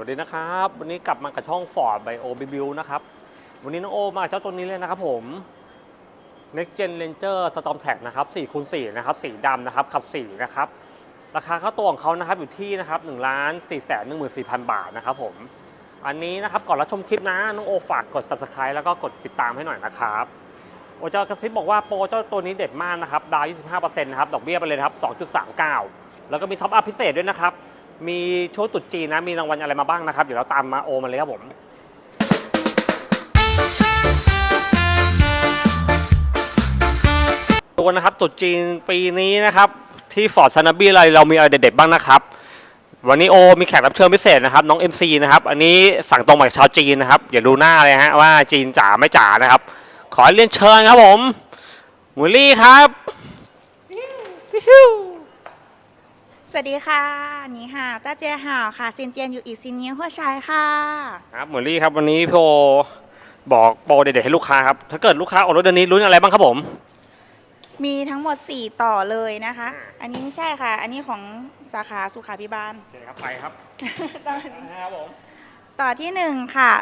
วัสดีนะครับ วันนี้กลับมากับช่อง Ford by o b b i l นะครับ วันนี้น้องโอมาเจ้าตัวนี้เลยนะครับผม Next Gen Ranger Storm Tag นะครับ4คูณ4นะครับ สีดำนะครับ ขับ4นะครับ ราคาข้าตัวของเขานะครับอยู่ที่นะครับ1ล้าน4แสน14,000 บาทนะครับผม อันนี้นะครับก่อนรับชมคลิปนะ น้องโอฝากกด Subscribe แล้วก็กดติดตามให้หน่อยนะครับ โอเจะกระซิบบอกว่าโปรเจ้าตัวนี้เด็ดมากนะครับ ดาวน์25%นะครับ ดอกเบี้ยไปเลยครับ 2.39 แล้วก็มีท็อปอัพพิเศษด้วยนะครับ มีโชว์ตรุดจีนนะ มีรางวัลอะไรมาบ้างนะครับ เดี๋ยวเราตามมาโอมาเลยครับผม ตัวนะครับตุดจีนปีนี้นะครับ ที่ฟอร์ดซานาบี้เรเรามีอะไรเด็ดๆบ้างนะครับ วันนี้โอมีแขกรับเชิญพิเศษนะครับ น้อง MC นะครับ อันนี้สั่งตรงมาจากชาวจีนนะครับอย่าดูหน้าเลยฮะว่าจีนจ๋าไม่จ๋านะครับ ขอเรียนเชิญครับผมมูลี่ครับ วสวัสดีค่ะ นี่ค่ะต้าเจียห่าวค่ะซินเจียนอยู่อีกซินเนียหัวชายค่ะครับหมูลี่ครับวันนี้พี่โอบอกโปรเด็ดๆให้ลูกค้าครับถ้าเกิดลูกค้าออกรถเดือนนี้ลุ้นอะไรบ้างครับผม มีทั้งหมด 4 ต่อเลยนะคะอ่าอันนี้ไม่ใช่ค่ะ อันนี้ของสาขาสุขาพิบาลโอเคครับไปครับต่อนี้ครับผมต่อที่ 1 ค่ะ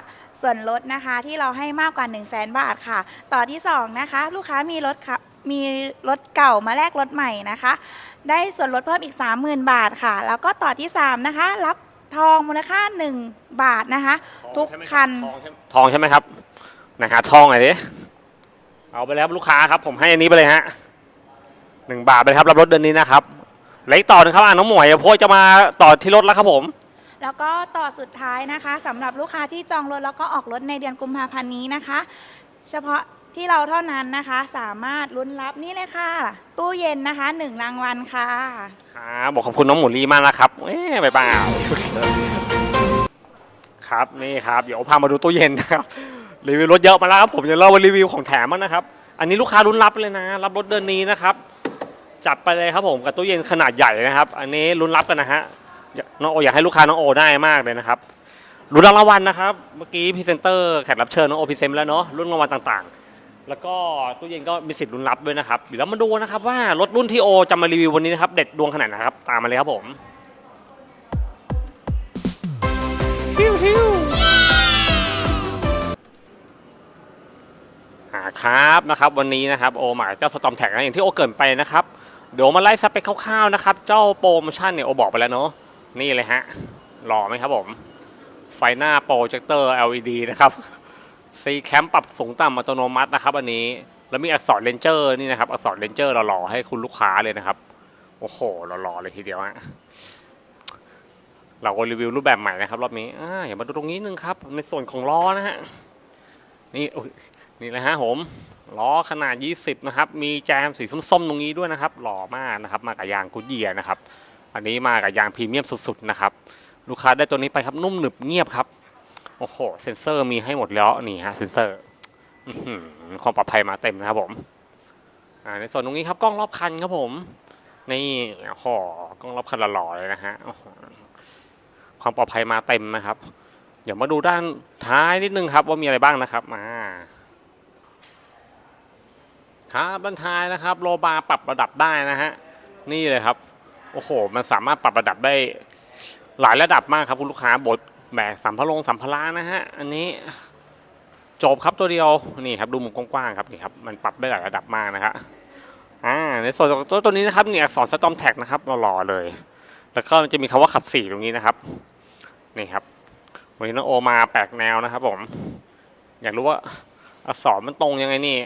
ส่วนลดนะคะที่เราให้มากกว่า 1 0 0 0 0แบาทค่ะ ต่อที่ 2 นะคะ ลูกค้ามีรถค่ะ มีรถเก่ามาแลกรถใหม่นะคะ ได้ส่วนลดเพิ่มอีก 30,000 บาทค่ะ แล้วก็ต่อที่ 3 นะคะ รับทองมูลค่า 1 บาทนะคะ ทุกคัน ทองใช่ไหมครับไหนะฮะทองหน่อยดิเอาไปแล้วลูกค้าครับ ผมให้อันนี้ไปเลยฮะหนึ่งบาทไปเลยครับรับรถเดือนนี้นะครับแล้วอีกต่อหนึงครับอ่าน้องหมวยโพสจะมาต่อที่รถแล้วครับผม แล้วก็ต่อสุดท้ายนะคะสำหรับลูกค้าที่จองรถแล้วก็ออกรถในเดือนกุมภาพันธ์นี้นะคะ เฉพาะ ที่เราเท่านั้นนะคะ สามารถลุ้นรับนี่เลยค่ะ ตู้เย็นนะคะหนึ่งรางวัลค่ะ ครับบอกขอบคุณน้องหมูลีมากนะครับเอ๊ะบ๊ายบาครับนี่ครับเดี๋ยวพามาดูตู้เย็นนะครับรีวิวรถเยอะมาแล้วครับผมจะเล่าว่ารีวิวของแถมบ้งนะครับ อันนี้ลูกค้าลุ้นรับเลยนะ รับรถเดือนนี้นะครับจับไปเลยครับผมกับตู้เย็นขนาดใหญ่นะครับ อันนี้ลุ้นรับกันนะฮะน้องโออยากให้ลูกค้าน้องโอได้มากเลยนะครับลุ้นรางวัลนะครับ เมื่อกี้พรีเซนเตอร์แขกรับเชิญน้องโอพรีเซนต์แล้วเนาะรุ่นรางวัลต่างๆ แล้วก็ตู้เย็นก็มีสิทธิ์ลุ้นรับด้วยนะครับเดี๋ยวเรามาดูนะครับว่ารถรุ่นที่โอจะมารีวิววันนี้นะครับ เด็ดดวงขนาดไหนนะครับ ตามมาเลยครับผมฮิวฮิวอ่าครับนะครับ วันนี้นะครับโอหมายเจ้าสตอมแท็กนะอย่างที่โอเกินไปนะครับ เดี๋ยวมาไล่สเปคคร่าวๆนะครับ เจ้าโปรโมชั่นเนี่ยโอบอกไปแล้วเนาะนี่เลยฮะหล่อไหมครับผม ไฟหน้าโปรเจคเตอร์ LED นะครับ ซีแคมปรับสูงต่ำอัตโนมัตินะครับ อันนี้แล้วมีอักษรเลนเจอร์นี่นะครับอักษรเลนเจอร์หล่อๆให้คุณลูกค้าเลยนะครับ โอ้โหหล่อๆเลยทีเดียวฮะเราก็รีวิวรูปแบบใหม่นะครับรอบนี้อ่าอย่ามาดูตรงนี้นึงครับ ในส่วนของล้อนะฮะนี่นี่แหละฮะผมล้อขนาด 20 นะครับ มีแจมสีส้มๆตรงนี้ด้วยนะครับ หล่อมากนะครับ มากับยางกูดเยียนะครับ อันนี้มากับยางพรีเมียมสุดๆนะครับ ลูกค้าได้ตัวนี้ไปครับนุ่มหนึบเงียบครับ โอ้โห เซ็นเซอร์มีให้หมดแล้วนี่ฮะเซ็นเซอร์ความปลอดภัยมาเต็มนะครับผมในส่วนตรงนี้ครับกล้องรอบคันครับผม นี่โอ้โหกล้องรอบคันหล่อเลยนะฮะความปลอดภัยมาเต็มนะครับ เดี๋ยวมาดูด้านท้ายนิดนึงครับว่ามีอะไรบ้างนะครับมาครับด้านท้ายนะครับโลบาร์ปรับระดับได้นะฮะนี่เลยครับโอ้โห มันสามารถปรับระดับได้หลายระดับมากครับคุณลูกค้าบท แบกสัมภาระสัมภาระนะฮะ อันนี้จบครับตัวเดียวนี่ครับดูมุมกว้างๆครับนี่ครับมันปรับได้หลายระดับมากนะครับอ่าในส่วนของตัวตัวนี้นะครับนี่อักษรสตอมแท็กนะครับหล่อๆเลย แล้วก็จะมีคำว่าขับสี่ตรงนี้นะครับนี่ครับวันนี้น้องโอมาแปลกแนวนะครับผมอยากรู้ว่าอักษรมันตรงยังไงนี่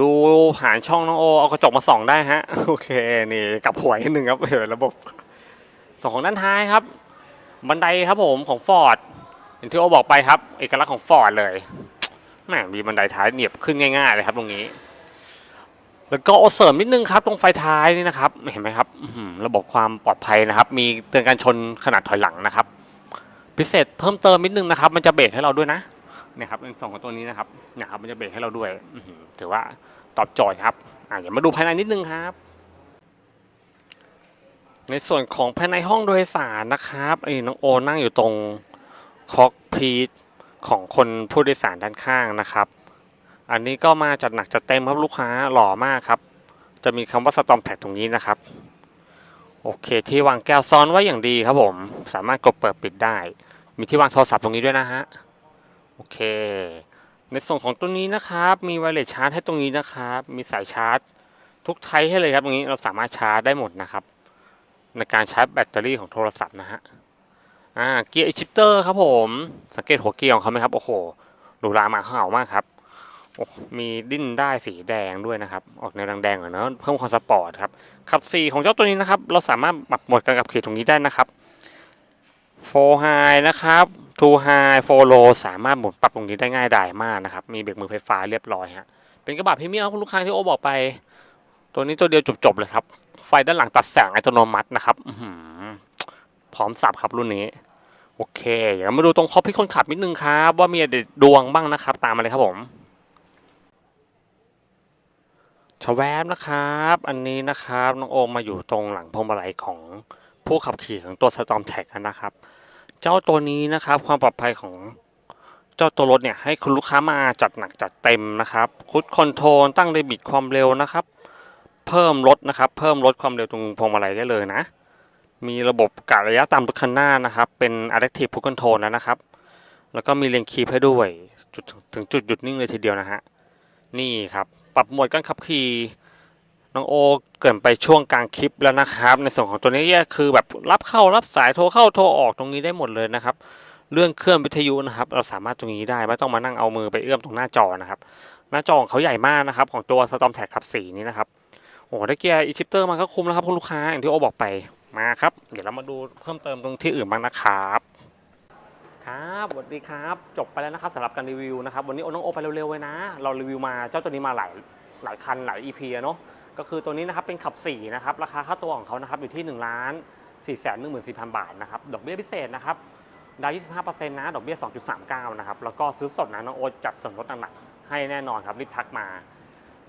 ดูผ่านช่องน้องโอเอากระจกมาส่องได้ฮะโอเคนี่กับหัวนิดนึงครับเออระบบส่วนของด้านท้ายครับ บันไดครับผมของฟอร์ดอย่างที่โอบอกไปครับเอกลักษณ์ของฟอร์ดเลยแหมมีบันไดท้ายเหนียบขึ้นง่ายๆเลยครับตรงนี้ แล้วก็โอเสริมนิดนึงครับ ตรงไฟท้ายนี่นะครับเห็นไหมครับระบบความปลอดภัยนะครับ มีเตือนการชนขนาดถอยหลังนะครับ พิเศษเพิ่มเติมนิดนึงนะครับ มันจะเบรกให้เราด้วยนะเนี่ยครับในส่วนของตัวนี้นะครับนี่ยครับ มันจะเบรกให้เราด้วยถือว่าตอบโจทย์ครับอะเดี๋ยวมาดูภายในนิดนึงครับ ในส่วนของภายในห้องโดยสารนะครับไอ้น้องโอนั่งอยู่ตรงคอกพีทของคนผู้โดยสารด้านข้างนะครับ อันนี้ก็มาจัดหนักจัดเต็มครับลูกค้าหล่อมากครับ จะมีคำว่าสตอมแท็กตรงนี้นะครับ โอเค ที่วางแก้วซ้อนไว้อย่างดีครับผม สามารถกดเปิดปิดได้ มีที่วางโทรศัพท์ตรงนี้ด้วยนะฮะ โอเค ในส่วนของตัวนี้นะครับ มีไวเลสชาร์จให้ตรงนี้นะครับ มีสายชาร์จ ทุกไทป์ให้เลยครับตรงนี้เราสามารถชาร์จได้หมดนะครับ ในการชาร์จแบตเตอรี่ของโทรศัพท์นะฮะอ่าเกียร์ชิปเตอร์ครับผม สังเกตหัวเกียร์ของเขาไหมครับ โอ้โหหรูหรามาเห่ามากครับมีดิ้นได้สีแดงด้วยนะครับ ออกแนวแดงๆหน่อเนอะเพิ่มความสปอร์ตครับขับ4ของเจ้าตัวนี้นะครับ เราสามารถปรับโหมดการขับขี่ตรงนี้ได้นะครับ4 High นะครับ2 High 4 Low สามารถหมุนปรับตรงนี้ได้ง่ายดายมากนะครับ มีเบรกมือไฟฟ้าเรียบร้อยฮะเป็นกระบะพรีเมียมครับคุณลูกค้าที่โอบอกไป ตัวนี้ตัวเดียวจบๆเลยครับ ไฟด้านหลังตัดแสงอัตโนมัตินะครับพร้อมสับครับรุ่นนี้ โอเคเดี๋ยวมาดูตรงคอพิคนขับนิดนึงครับ ว่ามีอะไรดวงบ้างนะครับ ตามมาเลยครับผมชแวบนะครับ อันนี้นะครับน้องโอมมาอยู่ตรงหลังพวงมาลัยของผู้ขับขี่ของตัว Storm t a g นะครับ เจ้าตัวนี้นะครับ ความปลอดภัยของเจ้าตัวรถเนี่ยให้คุณลูกค้ามาจัดหนักจัดเต็มนะครับคุดคอนโทรลตั้งลิมิตความเร็วนะครับ เพิ่มลดนะครับ เพิ่มลดความเร็วตรงพวงมาลัยได้เลยนะ มีระบบกะระยะตามรถคันหน้านะครับ เป็น adaptive cruise control แล้วนะครับ แล้วก็มีเลนคีพให้ด้วยจุดถึงจุดหยุดนิ่งเลยทีเดียวนะฮะ นี่ครับ ปรับโหมดการขับขี่ น้องโอเกินไปช่วงกลางคลิปแล้วนะครับ ในส่วนของตัวนี้คือแบบรับเข้ารับสายโทรเข้าโทรออกตรงนี้ได้หมดเลยนะครับเรื่องเครื่องวิทยุนะครับ เราสามารถตรงนี้ได้ไม่ต้องมานั่งเอามือไปเอื้อมตรงหน้าจอนะครับ หน้าจอของเขาใหญ่มากนะครับ ของตัว Storm t a g ขับสีนี้นะครับ โอ้ได้เกียร์อีชิปเตอร์มาก็คุ้มแล้วครับคุณลูกค้าอย่างที่โอบอกไปมาครับ เดี๋ยวเรามาดูเพิ่มเติมตรงที่อื่นบ้างนะครับครับสวัสดีครับ จบไปแล้วนะครับสำหรับการรีวิวนะครับวันนี้โอน้องโอไปเร็วๆเลยนะ เรารีวิวมาเจ้าตัวนี้มาหลายหลายคันหลาย EP อะเนาะก็คือตัวนี้นะครับเป็นขับ4นะครับราคาค่าตัวของเขานะครับอยู่ที่1ล้าน4 1 4 0 0 0บาทนะครับดอกเบี้ยพิเศษนะครับดาว25%นะดอกเบี้ย 2.39 นะครับแล้วก็ซื้อสดนะน้องโอจัดส่วนลดหนักให้แน่นอนครับรีบทักมา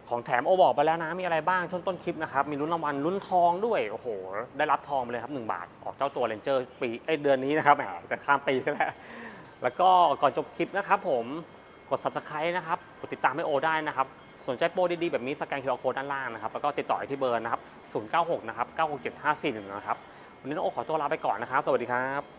ของแถมโอบอกไปแล้วนะมีอะไรบ้างช่วงต้นคลิปนะครับ มีลุ้นรางวัลลุ้นทองด้วย โอ้โห ได้รับทองไปเลยครับ 1 บาท ออกเจ้าตัวเรนเจอร์ปีเอ้เดือนนี้นะครับแหมแต่ข้ามปีซะแล้ว แล้วก็ก่อนจบคลิปนะครับผมกด subscribe นะครับ กดติดตามให้โอได้นะครับ สนใจโปรดีๆ แบบนี้สแกน QR Code ด้านล่างนะครับ แล้วก็ติดต่อที่เบอร์นะครับ 096 นะครับ 967 541 นะครับ วันนี้น้องโอขอตัวลาไปก่อนนะครับ สวัสดีครับ